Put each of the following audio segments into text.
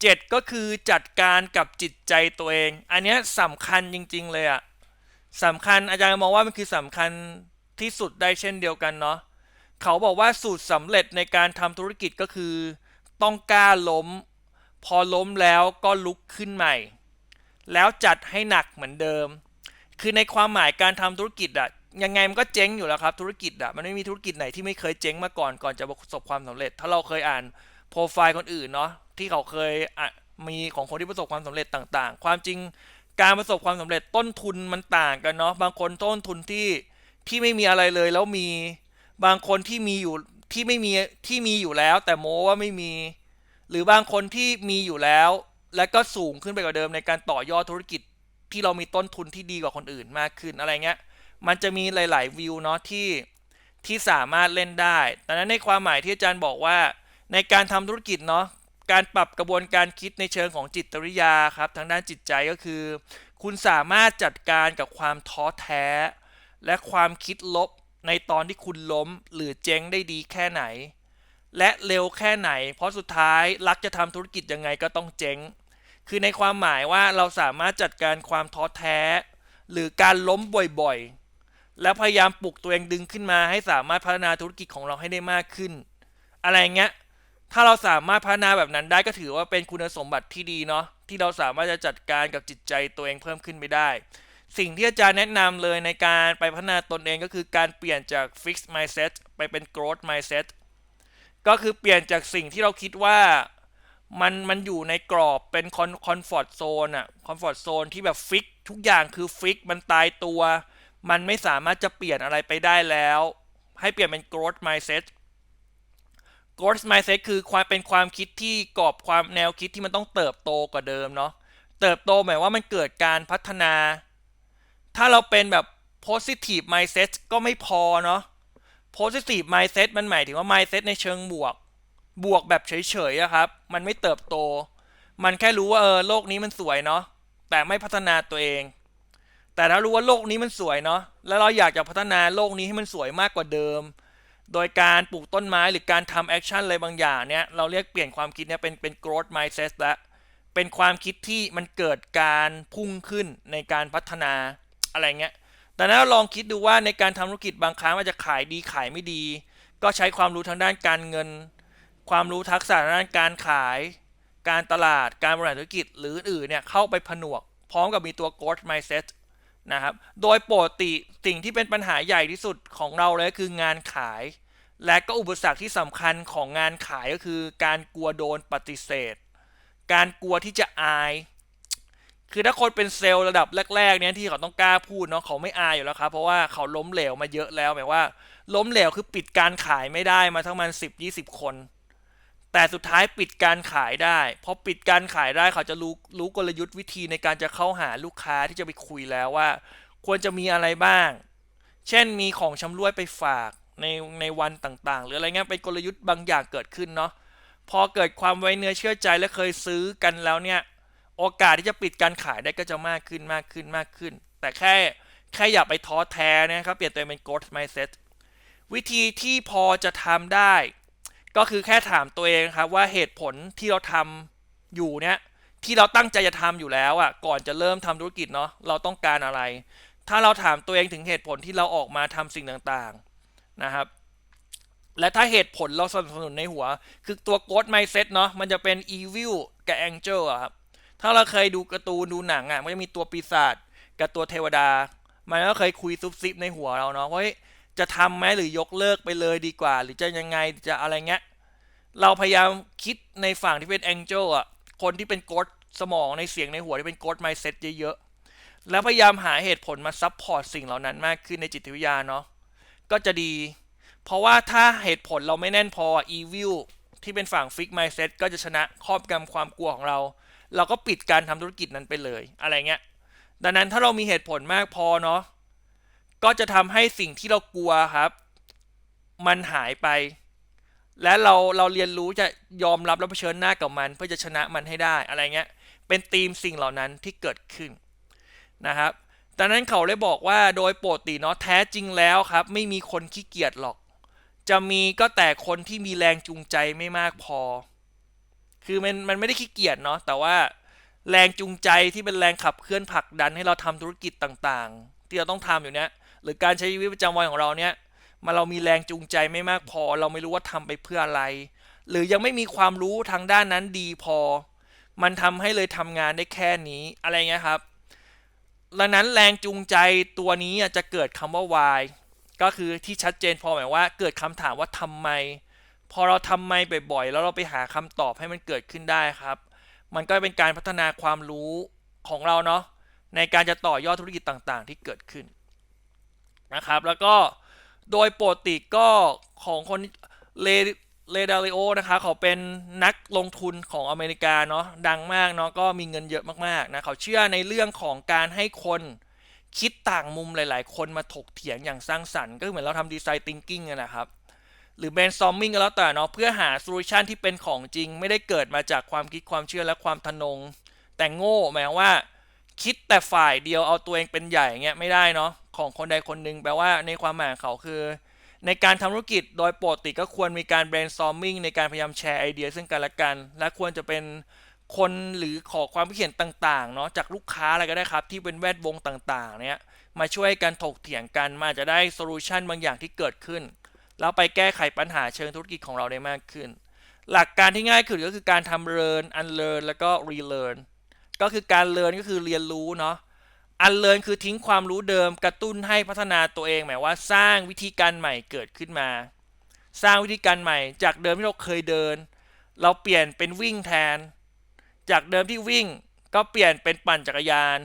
7 ก็คือจัดการกับจิตใจตัวเอง อันนี้สำคัญจริง ๆ เลยอะสำคัญอาจารย์มองว่ามันคือสำคัญที่สุดได้เช่นเดียวกันเนาะเขาบอกว่าสูตรสำเร็จในการทำธุรกิจก็คือ ต้องกล้าล้ม พอล้มแล้วก็ลุกขึ้นใหม่ แล้วจัดให้หนักเหมือนเดิม คือในความหมายการทำธุรกิจอะยังไงมันก็เจ๊งอยู่แล้วครับธุรกิจอะมันไม่มีธุรกิจไหนที่ไม่เคยเจ๊งมาก่อนก่อนจะประสบความสำเร็จ ถ้าเราเคยอ่านโปรไฟล์คนอื่นเนาะ ที่เขาเคยมีของคนที่ประสบความสำเร็จต่างๆ ความจริงการประสบความสำเร็จต้นทุนมันต่างกันเนาะบางคนต้นทุนที่ที่ไม่มีอะไรเลยแล้วมีบางคนที่มีอยู่ที่ไม่มีที่มีอยู่แล้ว แต่โม้ว่าไม่มี หรือบางคนที่มีอยู่แล้ว และก็สูงขึ้นไปกว่าเดิมในการต่อยอดธุรกิจที่เรามีต้นทุนที่ดีกว่าคนอื่นมากขึ้นอะไรเงี้ย มันจะมีหลาย ๆ วิวเนาะที่ที่สามารถเล่นได้แต่นั้นในความหมายที่อาจารย์บอกว่าในการทำธุรกิจเนาะ การปรับกระบวนการคิดในเชิงของจิตวิทยาครับ ทางด้านจิตใจก็คือ คุณสามารถจัดการกับความท้อแท้ และความคิดลบในตอนที่คุณล้มหรือเจ๊งได้ดีแค่ไหน และเร็วแค่ไหน เพราะสุดท้ายรักจะทำธุรกิจยังไงก็ต้องเจ๊ง คือในความหมายว่าเราสามารถจัดการความท้อแท้ หรือการล้มบ่อยๆ แล้วพยายามปลุกตัวเองดึงขึ้นมาให้สามารถพัฒนาธุรกิจของเราให้ได้มากขึ้น อะไรเงี้ย ถ้าเราสามารถพัฒนาแบบนั้นได้ก็ถือว่าเป็นคุณสมบัติที่ดีเนาะที่เราสามารถจะจัดการกับจิตใจตัวเองเพิ่มขึ้นไปได้ สิ่งที่อาจารย์แนะนำเลยในการไปพัฒนาตนเองก็คือการเปลี่ยนจาก fixed mindset ไปเป็น growth mindset ก็คือเปลี่ยนจากสิ่งที่เราคิดว่ามันมันอยู่ในกรอบเป็นคอนคอนฟอร์ตโซนอะคอนฟอร์ตโซนที่แบบฟิกทุกอย่างคือฟิกมันตายตัว มันไม่สามารถจะเปลี่ยนอะไรไปได้แล้ว ให้เปลี่ยนเป็น growth mindset growth mindset คือความเป็นความคิดที่กรอบความแนวคิดที่มันต้องเติบโตกว่าเดิมเนาะเติบโตหมายว่ามันเกิดการพัฒนา ถ้าเราเป็นแบบ positive mindset ก็ไม่พอเนาะ positive mindset มันหมายถึงว่า mindset ในเชิงบวก บวกแบบเฉยๆอะครับ มันไม่เติบโต มันแค่รู้ว่าเออโลกนี้มันสวยเนาะ แต่ไม่พัฒนาตัวเอง แต่ถ้ารู้ว่าโลกนี้มันสวยเนาะ แล้วเราอยากจะพัฒนาโลกนี้ให้มันสวยมากกว่าเดิม โดยการปลูกต้นไม้หรือการทำแอคชั่นอะไรบางอย่างเนี่ยเราเรียกเปลี่ยนความคิดเนี่ยเป็นเป็น growth mindset ล้วเป็นความคิดที่มันเกิดการพุ่งขึ้นในการพัฒนาอะไรเงี้ยดังนั้นลองคิดดูว่าในการทำธุรกิจบางครั้งมันจะขายดีขายไม่ดี ก็ใช้ความรู้ทางด้านการเงิน ความรู้ทักษะทางด้านการขาย การตลาดการบริหารธุรกิจหรืออื่นเนี่ยเข้าไปผนวก พร้อมกับมีตัว growth mindset นะครับ โดยปกติสิ่งที่เป็นปัญหาใหญ่ที่สุดของเราเลยคืองานขาย และก็อุปสรรคที่สำคัญของงานขายก็คือ การกลัวโดนปฏิเสธ การกลัวที่จะอาย คือถ้าคนเป็นเซลล์ระดับแรกๆเนี่ยที่เขาต้องกล้าพูดเนาะเขาไม่อายอยู่แล้วครับเพราะว่าเขาล้มเหลวมาเยอะแล้วหมายว่า ล้มเหลวคือปิดการขายไม่ได้มาทั้งมันสิบยี่สิบคน แต่สุดท้ายปิดการขายได้พอปิดการขายได้เขาจะรู้รู้กลยุทธ์วิธีในการจะเข้าหาลูกค้าที่จะไปคุยแล้วว่า ควรจะมีอะไรบ้าง เช่นมีของชำร่วยไปฝากในในวันต่างๆ หรืออะไรเงี้ยเป็นกลยุทธ์บางอย่างเกิดขึ้นเนาะพอเกิดความไว้เนื้อเชื่อใจและเคยซื้อกันแล้วเนี่ย โอกาสที่จะปิดการขายได้ก็จะมากขึ้นมากขึ้นมากขึ้น แต่แค่แค่อย่าไปท้อแท้นะครับเปลี่ยนตัวเองเป็น growth mindset วิธีที่พอจะทำได้ ก็คือแค่ถามตัวเองครับว่าเหตุผลที่เราทำอยู่เนี่ยที่เราตั้งใจจะทำอยู่แล้วอะก่อนจะเริ่มทำธุรกิจเนาะเราต้องการอะไร ถ้าเราถามตัวเองถึงเหตุผลที่เราออกมาทำสิ่งต่างๆนะครับ และถ้าเหตุผลเราสนับสนุนในหัว คือตัว growth mindset เนาะมันจะเป็น evil กับ angel อะครับถ้าเราเคยดูการ์ตูนดูหนังอะมันจะมีตัวปีศาจกับตัวเทวดา มันก็เคยคุยซุบซิบในหัวเราเนาะว่า จะทำไหมหรือยกเลิกไปเลยดีกว่า หรือจะยังไงจะอะไรเงี้ยเราพยายามคิดในฝั่งที่เป็นแองเจิลอะคนที่เป็นโกดสมองในเสียงในหัวที่เป็นโกดไมเซ็ตเยอะๆ แล้วพยายามหาเหตุผลมาซับพอร์ตสิ่งเหล่านั้นมากขึ้นในจิตวิทยาเนาะก็จะดี เพราะว่าถ้าเหตุผลเราไม่แน่นพออีวิลที่เป็นฝั่งฟิกไมเซ็ตก็จะชนะครอบงำความกลัวของเรา เราก็ปิดการทำธุรกิจนั้นไปเลยอะไรเงี้ยดังนั้นถ้าเรามีเหตุผลมากพอเนาะ ก็จะทำให้สิ่งที่เรากลัวครับ มันหายไป และเราเราเรียนรู้จะยอมรับและเผชิญหน้ากับมัน เพื่อจะชนะมันให้ได้อะไรเงี้ย เป็นธีมสิ่งเหล่านั้นที่เกิดขึ้นนะครับดังนั้นเขาเลยบอกว่าโดยปกติเนาะแท้จริงแล้วครับ ไม่มีคนขี้เกียจหรอก จะมีก็แต่คนที่มีแรงจูงใจไม่มากพอ คือมันมันไม่ได้ขี้เกียจเนาะแต่ว่าแรงจูงใจที่เป็นแรงขับเคลื่อนผลักดันให้เราทำธุรกิจต่างๆ ที่เราต้องทำอยู่เนี้ย หรือการใช้ชีวิตประจำวันของเราเนี้ยมาเรามีแรงจูงใจไม่มากพอ เราไม่รู้ว่าทำไปเพื่ออะไร หรือยังไม่มีความรู้ทางด้านนั้นดีพอ มันทำให้เลยทำงานได้แค่นี้อะไรเงี้ยครับดังนั้นแรงจูงใจตัวนี้จะเกิดคำว่า why ก็คือที่ชัดเจนพอหมายว่าเกิดคำถามว่าทำไม พอเราทำไมบ่อยๆ แล้วเราไปหาคำตอบให้มันเกิดขึ้นได้ครับ มันก็เป็นการพัฒนาความรู้ของเราเนาะในการจะต่อยอดธุรกิจต่างๆ ที่เกิดขึ้น นะครับ แล้วก็โดยปกติก็ของคนเลเลดาริโอนะคะเขาเป็นนักลงทุนของอเมริกาเนาะดังมากเนาะก็มีเงินเยอะมากๆนะเขาเชื่อในเรื่องของการให้คนคิดต่างมุมหลาย ๆ คนมาถกเถียงอย่างสร้างสรรค์ก็เหมือนเราทำดีไซน์ thinking อะนะครับ หรือ brainstorming ก็แล้วแต่เนาะเพื่อหาโซลูชันที่เป็นของจริง ไม่ได้เกิดมาจากความคิดความเชื่อและความทะนง แต่โง่หมายว่า คิดแต่ฝ่ายเดียวเอาตัวเองเป็นใหญ่เงี้ยไม่ได้เนาะ ของคนใดคนหนึ่งแปลว่าในความหมายเขาคือ ในการทำธุรกิจโดยปกติก็ควรมีการ brainstorming ในการพยายามแชร์ไอเดีย ซึ่งกันและกัน และควรจะเป็นคนหรือขอความคิดเห็นต่างๆเนาะจากลูกค้าอะไรก็ได้ครับ ที่เป็นแวดวงต่างๆเนี้ยมาช่วยกันถกเถียงกันมาจะได้โซลูชันบางอย่างที่เกิดขึ้นแล้วไปแก้ไขปัญหาเชิงธุรกิจของเราได้มากขึ้น หลักการที่ง่ายขึ้นก็คือการทำ learn unlearn แล้วก็ relearn ก็คือการ learn ก็คือเรียนรู้เนาะ unlearn คือทิ้งความรู้เดิมกระตุ้นให้พัฒนาตัวเองหมายว่าสร้างวิธีการใหม่เกิดขึ้นมา สร้างวิธีการใหม่ จากเดิมที่เราเคยเดิน เราเปลี่ยนเป็นวิ่งแทน จากเดิมที่วิ่งก็เปลี่ยนเป็นปั่นจักรยาน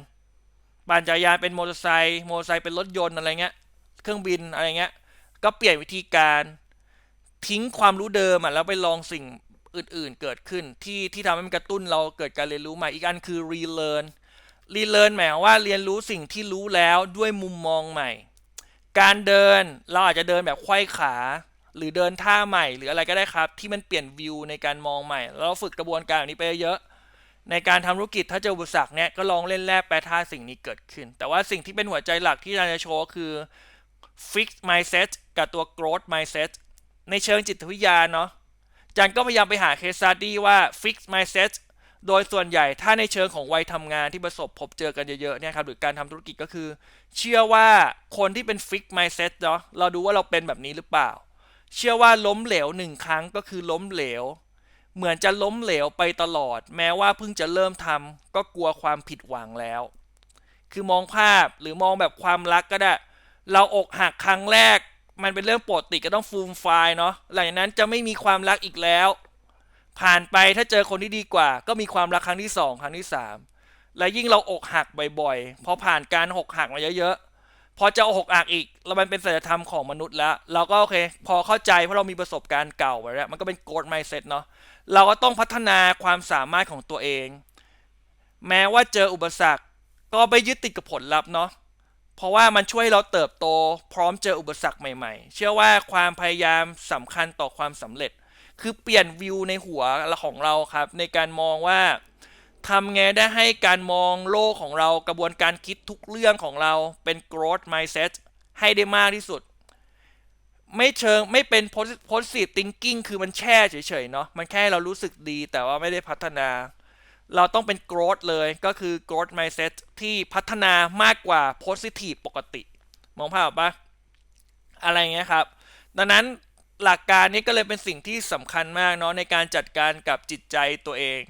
ปั่นจักรยานเป็นมอเตอร์ไซค์มอเตอร์ไซค์เป็นรถยนต์อะไรเงี้ยเครื่องบินอะไรเงี้ยก็เปลี่ยนวิธีการทิ้งความรู้เดิมอะแล้วไปลองสิ่งอื่นๆเกิดขึ้นที่ที่ทำให้มันกระตุ้นเราเกิดการเรียนรู้ใหม่อีกอันคือ relearn relearn หมายว่าเรียนรู้สิ่งที่รู้แล้วด้วยมุมมองใหม่ การเดินเราอาจจะเดินแบบไขว้ขา หรือเดินท่าใหม่ หรืออะไรก็ได้ครับ ที่มันเปลี่ยนวิวในการมองใหม่แล้วเราฝึกกระบวนการแบบนี้ไปเยอะ ในการทำธุรกิจถ้าเจออุปสรรคเนี่ยก็ลองเล่นแร่แปรธาตุสิ่งนี้เกิดขึ้น แต่ว่าสิ่งที่เป็นหัวใจหลักที่เราจะโชว์คือ fixed mindset กับตัว growth mindset ในเชิงจิตวิทยาเนาะจันก็พยายามไปหา case study ว่า fixed mindset โดยส่วนใหญ่ถ้าในเชิงของวัยทำงานที่ประสบพบเจอกันเยอะๆเนี่ยครับหรือการทำธุรกิจก็คือ เชื่อว่าคนที่เป็น fixed mindset เนาะเราดูว่าเราเป็นแบบนี้หรือเปล่า เชื่อว่าล้มเหลวหนึ่งครั้งก็คือล้มเหลว เหมือนจะล้มเหลวไปตลอด แม้ว่าเพิ่งจะเริ่มทำก็กลัวความผิดหวังแล้ว คือมองภาพหรือมองแบบความรักก็ได้ เราอกหักครั้งแรก มันเป็นเรื่องปกติก็ต้องฟูมไฟล์เนาะหลังจากนั้นจะไม่มีความรักอีกแล้ว ผ่านไปถ้าเจอคนที่ดีกว่า ก็มีความรักครั้งที่สองครั้งที่สามและยิ่งเราอกหักบ่อยๆ พอผ่านการหกหักมาเยอะๆ พอจะอกหักอีกแล้วมันเป็นศีลธรรมของมนุษย์แล้ว เราก็โอเค พอเข้าใจเพราะเรามีประสบการณ์เก่าไปแล้ว มันก็เป็นโกดไมเซ็ตเนาะ เราก็ต้องพัฒนาความสามารถของตัวเอง แม้ว่าเจออุปสรรค ก็ไปยึดติดกับผลลัพธ์เนาะ เพราะว่ามันช่วยเราเติบโต พร้อมเจออุปสรรคใหม่ ๆ เชื่อว่าความพยายามสำคัญต่อความสำเร็จ คือเปลี่ยนวิวในหัวของเราครับ ในการมองว่าทำไงได้ให้การมองโลกของเรากระบวนการคิดทุกเรื่องของเราเป็น growth mindset ให้ได้มากที่สุด ไม่เชิงไม่เป็น positive thinking คือมันแช่เฉยๆเนาะมันแค่เรารู้สึกดีแต่ว่าไม่ได้พัฒนา เราต้องเป็น growth เลยก็คือ growth mindset ที่พัฒนามากกว่า positive ปกติ มองภาพปะอะไรเงี้ยครับ ดังนั้น หลักการนี้ก็เลยเป็นสิ่งที่สำคัญมากเนาะในการจัดการกับจิตใจตัวเอง